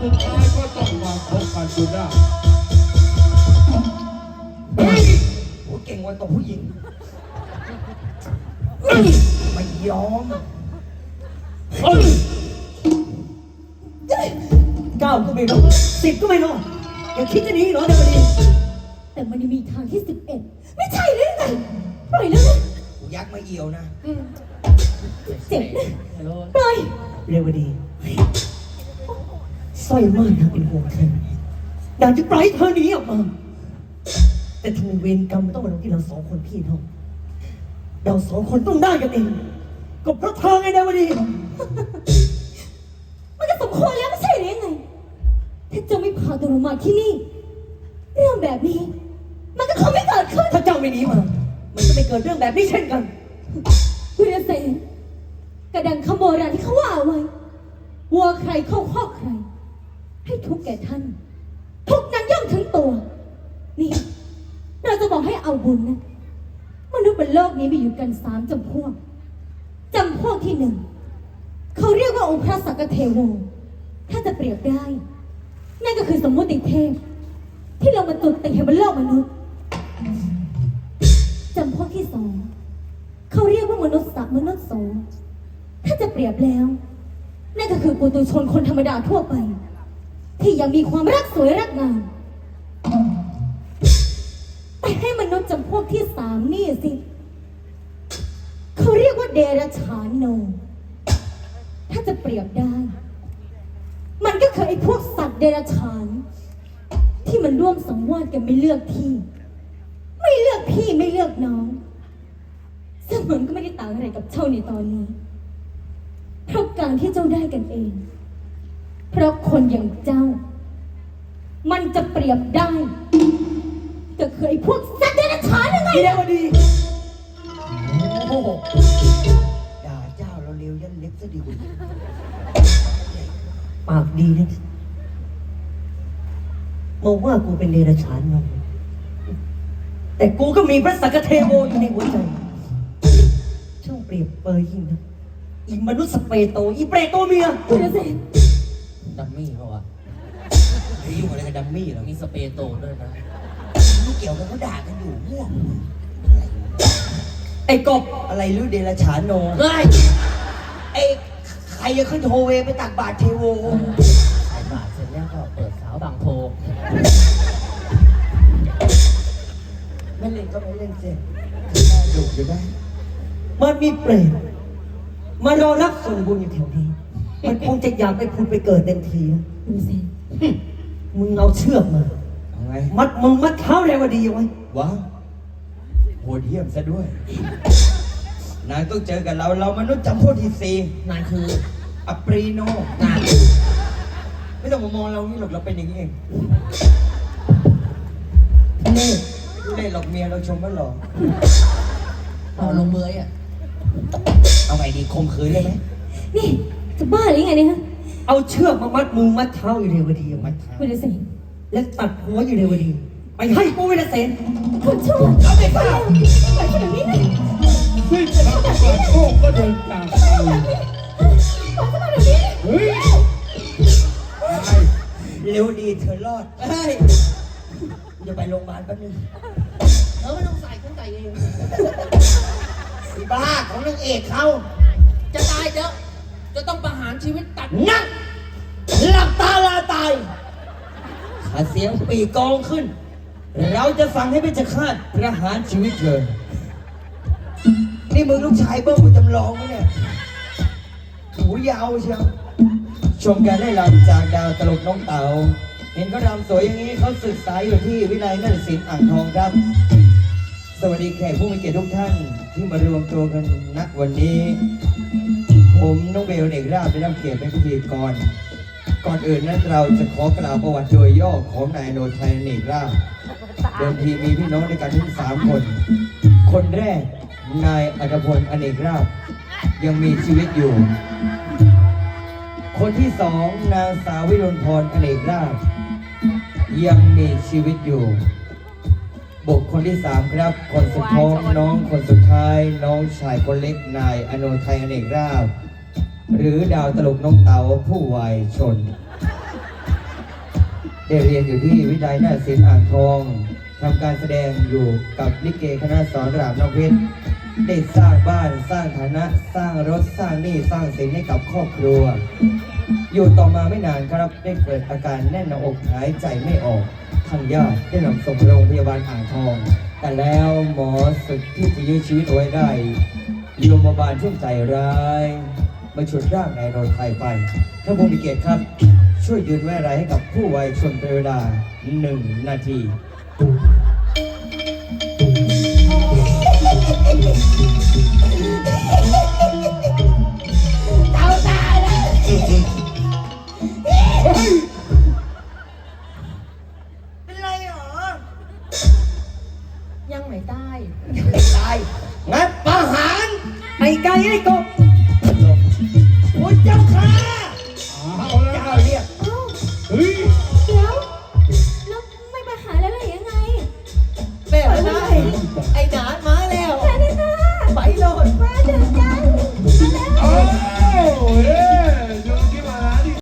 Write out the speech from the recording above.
สุดท้ายก็ต้องมาพบกันจนได้เฮ้ยโอ้เก่งกว่าตัวผู้หญิงเฮ้ยไม่ยอมเอ้ยเก้าก็ไม่รอดสิบก็ไม่รอดอย่าคิดจะหนีเหรอเดี๋ยวนี้แต่มันยังมีทางที่สิบเอ็ดไม่ใช่เลยไงปล่อยแล้วนะกูยักษ์มาเอี่ยวนะ เจ็บนะปล่อย เรวดี สร้อยมากนะเป็นห่วงเธออยากจะปล่อยให้เธอหนีออกมา แต่ทำไมเวรกรรมมันต้องมาลงที่เราสองคนพี่น้องเราสองคนต้องได้กันเอง ก็เพราะเธอไงเรวดีมันก็สมควรแล้วไม่ใช่หรือยังไงถ้าเจ้าไม่พาตัวเรามาที่นี่ เรื่องแบบนี้ มันก็คงไม่เกิดขึ้นถ้าเจ้าไม่หนีมามันก็ไม่เกิดเรื่องแบบนี้เช่นกันวิรเสนกระดังคำโบราณที่เขาว่าเอาไว้วัวใครเข้าคอกใคร ให้ทุกแก่ท่าน ทุกนั้นย่อมถึงตัว นี่ เราจะบอกให้เอาบุญนะมนุษย์บนโลกนี้มีอยู่กันสามจำพวกจำพวกที่หนึ่งเขาเรียกว่าองค์พระสักเทโวถ้าจะเปรียบได้ นั่นก็คือสมมุติเทพ ที่ลงมาตุติให้บนโลกมนุษย์จำพวกที่สองเขาเรียกว่ามนุษย์สักมนุษย์โสงถ้าจะเปรียบแล้ว นั่นก็คือปุตุชนคนธรรมดาทั่วไป ที่ยังมีความรักสวยรักงาม แต่ให้มนุษย์จำพวกที่สามนี่สิ เขาเรียกว่าเดรัจฉานโน ถ้าจะเปรียบได้ มันก็คือไอ้พวกสัตว์เดรัจฉาน ที่มันร่วมสังวาสกันไม่เลือกที่ ไม่เลือกพี่ไม่เลือกน้องเสมือนก็ไม่ได้ต่างอะไรกับเจ้าในตอนนี้เพราะการที่เจ้าได้กันเอง เพราะคนอย่างเจ้า มันจะเปรียบได้ก็คือไอ้พวกสัตว์เดรัจฉานยังไงพี่เรล่ะวดีโอ้โหด่าเจ้าเราเร็วยันเล็บซะดีกว่าปากดีนะมองว่ากูเป็นเดรัจฉานมันแต่กูก็มีพระสักกะเทโวอยู่ในหัวใจ ช่างเปรียบเปรยยิ่งนะอีมนุษย์สเปโต อีเปรตตัวเมียคุณเสน ดัมมี่เขาอะไอ้ยุ่งอะไรกับดัมมี่เหรอมีสเปรย์โตด้วยนะไม่เกี่ยวกันเขาด่ากันอยู่ม่วงไอ้กบอะไรลือเดลฉานโนเฮ้ยไอ้ใครจะขึ้นโทเวไปตักบาตรเทโวใส่บาทเสร็จแล้วก็เปิดสาวบางโพไม่เล่นก็ไม่เล่นเสร็จดุอยู่ได้มันมีเปรตมารอรับส่งบุญอยู่แถวนี้ มันคงจะอยากไปพูดไปเกิดเต็มทีนะคุณเสนมึงเอาเชือกมา เอาไงมัดมือมัดเท้าเรวดีเอาไว้ว้าวโหดเหี้ยมซะด้วย นายต้องเจอกับเรา เรามนุษย์จำพวกที่สี่นายคืออัปรีโนนายไม่ต้องมามองเรานี่หรอกเราเป็นอย่างนี้เองเน่ไม่ได้หรอกเมียเราชมว่าหล่อเอาลงมืออะ เอาไงดีคมคืนได้ไหมนี่ จะบ้าหรือไงเนี่ยฮะเอาเชือกมามัดมือมัดเท้าอยู่เรวดีเอาไว้คุณเสนและตัดหัวอยู่เรวดี ไปให้กูวินาเสนคุณชั่วเอาไปเปล่าไปขนาดนี้เลยสิ้นพระประโชคก็เดินจากไปเฮ้ยอะไรเร็วดีเธอรอดเฮ้ยกูจะไปโรงพยาบาลแป๊บนึงเออไม่ต้องใส่ขึ้นใส่เองไอ้บ้าของนางเอกเขาจะตายเดี๋ยว จะต้องประหารชีวิตตัดนั่งหลับตาลาตายขาเสียงปีกองขึ้น เราจะสั่งให้เพชฌฆาตประหารชีวิตเธอนี่มึงลูกชายเบิ้มกูจำลองไหมเนี่ยหูยาวเชียวชมการได้รำจากดาวตลกน้องเต๋าเห็นเขารำสวยอย่างนี้เขาศึกษาอยู่ที่วิไลนาฏศิลป์อ่างทองครับ สวัสดีแขกผู้มีเกียรติทุกท่านที่มารวมตัวกันณวันนี้ ผมน้องเบลเอกราชได้รับเกียรติเป็นพิธีกร ก่อนอื่นนั้นเราจะขอกล่าวประวัติโดยย่อของนายโนไทยเนกราชเดิมทีมีพี่น้องด้วยกันทั้งสามคน คนแรกนายอัตพลอเนกราชยังมีชีวิตอยู่ คนที่สองนางสาววิรุณพรอเนกราชยังมีชีวิตอยู่ บุคคลที่สามครับ คนสุดท้องน้องคนสุดท้าย น้องชายคนเล็กนายอโนไทยอเนกราช หรือดาวตลกน้องเตาผู้วายชน ได้เรียนอยู่ที่วิทยาลัยนาฏศิลป์อ่างทองทำการแสดงอยู่กับลิเกคณะสอนรามนอกเพชรได้สร้างบ้านสร้างฐานะสร้างรถสร้างหนี้สร้างสินให้กับครอบครัว อยู่ต่อมาไม่นานครับได้เกิดอาการแน่นหน้าอกหายใจไม่ออกทางญาติได้นำส่งโรงพยาบาลอ่างทอง แต่แล้วหมอศึกที่จะยื้อชีวิตเอาไว้ได้โรงพยาบาลช่วงใจร้าย มาชนร่างนายโนไทยไปท่านผู้มีเกียรติครับ ช่วยยืนไว้อะไรให้กับผู้วัยชนเป็นเวลาหนึ่งนาที เราตายแล้วเป็นไรเหรอ ยังไม่ได้ ตาย งั้นประหารไอ้ไกลไอ้กบ